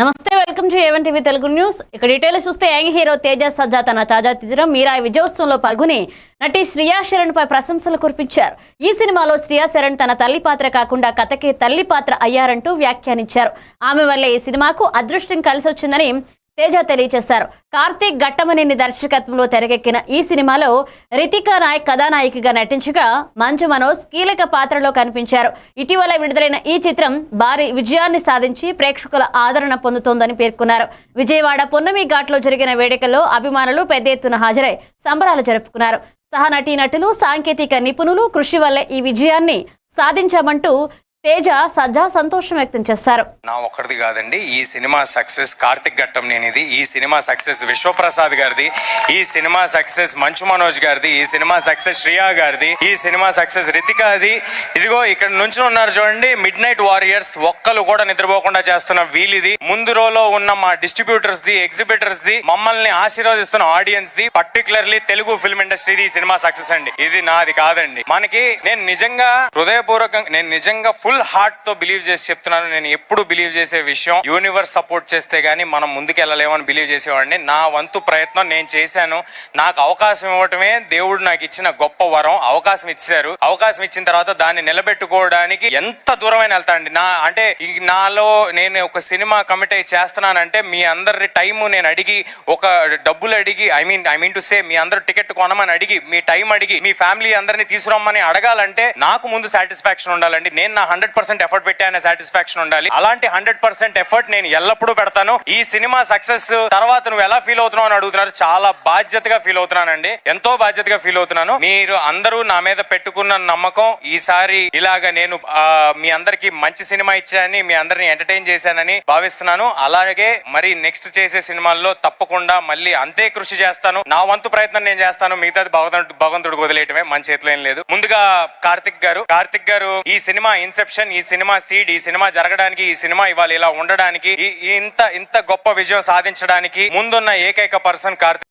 నమస్తే welcome to A one TV Telugu news. ఇక detail చూస్తే యంగ్ హీరో తేజ సజ్జా తన తాజా చిత్రం మీరా విజయోత్సవంలో పాల్గొని నటి శ్రియా శరణ్ పై ప్రశంసలు కురిపించారు. ఈ సినిమాలో శ్రియా శరణ్ తన తల్లి పాత్ర కాకుండా కథకి తల్లి పాత్ర అయ్యారంటూ వ్యాఖ్యానించారు. ఆమె వల్లే ఈ సినిమాకు అదృష్టం కలిసొచ్చిందని తేజ తెలియజేశారు. కార్తీక్ ఘట్టమనేని దర్శకత్వంలో తెరకెక్కిన ఈ సినిమాలో రితికా నాయక్ కథానాయికగా నటించగా మంచు మనోజ్ కీలక పాత్రలో కనిపించారు. ఇటీవల విడుదలైన ఈ చిత్రం భారీ విజయాన్ని సాధించి ప్రేక్షకుల ఆదరణ పొందుతోందని పేర్కొన్నారు. విజయవాడ పున్నమి ఘాట్లో జరిగిన వేడుకల్లో అభిమానులు పెద్ద ఎత్తున హాజరై సంబరాలు జరుపుకున్నారు. సహనటీనటులు సాంకేతిక నిపుణులు కృషి వల్ల ఈ విజయాన్ని సాధించామంటూ తేజ సజ్జా సంతోషం వ్యక్తం చేశారు. నా ఒక్కడిది కాదండి ఈ సినిమా సక్సెస్ కార్తిక్ ఘట్టం నేనిది. ఈ సినిమా సక్సెస్ విశ్వప్రసాద్ గారిది. ఈ సినిమా సక్సెస్ మంచు మనోజ్ గారిది. ఈ సినిమా సక్సెస్ శ్రియా గారిది. ఈ సినిమా సక్సెస్ రితికాది. ఇదిగో ఇక్కడ నుంచి ఉన్నారు చూడండి మిడ్ నైట్ వారియర్స్ ఒక్కరు కూడా నిద్రపోకుండా చేస్తున్న వీలిది. ముందు రోలో ఉన్న మా డిస్ట్రిబ్యూటర్స్ ది ఎగ్జిబిటర్స్ ది మమ్మల్ని ఆశీర్వదిస్తున్న ఆడియన్స్ ది పర్టికులర్లీ తెలుగు ఫిల్మ్ ఇండస్ట్రీది ఈ సినిమా సక్సెస్ అండి. ఇది నాది కాదండి. మనకి నేను నిజంగా హృదయపూర్వకంగా నేను నిజంగా ఫుల్ హార్ట్తో బిలీవ్ చేసి చెప్తున్నాను. నేను ఎప్పుడు బిలీవ్ చేసే విషయం యూనివర్స్ సపోర్ట్ చేస్తే గానీ మనం ముందుకు వెళ్ళలేమని బిలీవ్ చేసేవాడిని. నా వంతు ప్రయత్నం నేను చేశాను. నాకు అవకాశం ఇవ్వటమే దేవుడు నాకు ఇచ్చిన గొప్ప వరం. అవకాశం ఇచ్చారు. అవకాశం ఇచ్చిన తర్వాత దాన్ని నిలబెట్టుకోవడానికి ఎంత దూరమైన వెళ్తాండి నా అంటే నాలో నేను ఒక సినిమా కమిట్ అయి చేస్తున్నానంటే మీ అందరి టైం నేను అడిగి ఒక డబ్బులు అడిగి I mean I mean to say మీ అందరు టికెట్ కొనమని అడిగి మీ టైం అడిగి మీ ఫ్యామిలీ అందరినీ తీసుకురమ్మని అడగాలంటే నాకు ముందు సాటిస్ఫాక్షన్ ఉండాలండి. నేను నా హండ్రెడ్ పర్సెంట్ ఎఫర్ట్ పెట్టానే సాటిస్ఫాక్షన్ ఉండాలి. అలాంటి హండ్రెడ్ పర్సెంట్ ఎఫర్ట్ నేను ఎల్లప్పుడూ పెడతాను. ఈ సినిమా సక్సెస్ తర్వాత నువ్వు ఎలా ఫీల్ అవుతున్నావు అని అడుగుతున్నారు. చాలా బాధ్యతగా ఫీల్ అవుతున్నానండి. ఎంతో బాధ్యతగా ఫీల్ అవుతున్నాను. మీరు అందరూ నా మీద పెట్టుకున్న నమ్మకం ఈసారి ఇలాగా నేను మీ అందరికి మంచి సినిమా ఇచ్చానని మీ అందరిని ఎంటర్టైన్ చేశానని భావిస్తున్నాను. అలాగే మరి నెక్స్ట్ చేసే సినిమాల్లో తప్పకుండా మళ్ళీ అంతే కృషి చేస్తాను. నా వంతు ప్రయత్నం నేను చేస్తాను. మిగతాది భగవంతుడు భగవంతుడికి వదిలేయటమే మన చేతిలో ఏం లేదు. ముందుగా కార్తిక్ గారు కార్తిక్ గారు ఈ సినిమా ఇన్సెప్షన్ ఈ సినిమా సీడ్ ఈ సినిమా జరగడానికి ఈ సినిమా ఇవాళ ఇలా ఉండడానికి ఇంత ఇంత గొప్ప విజయం సాధించడానికి ముందున్న ఏకైక పర్సన్ కార్తీక్.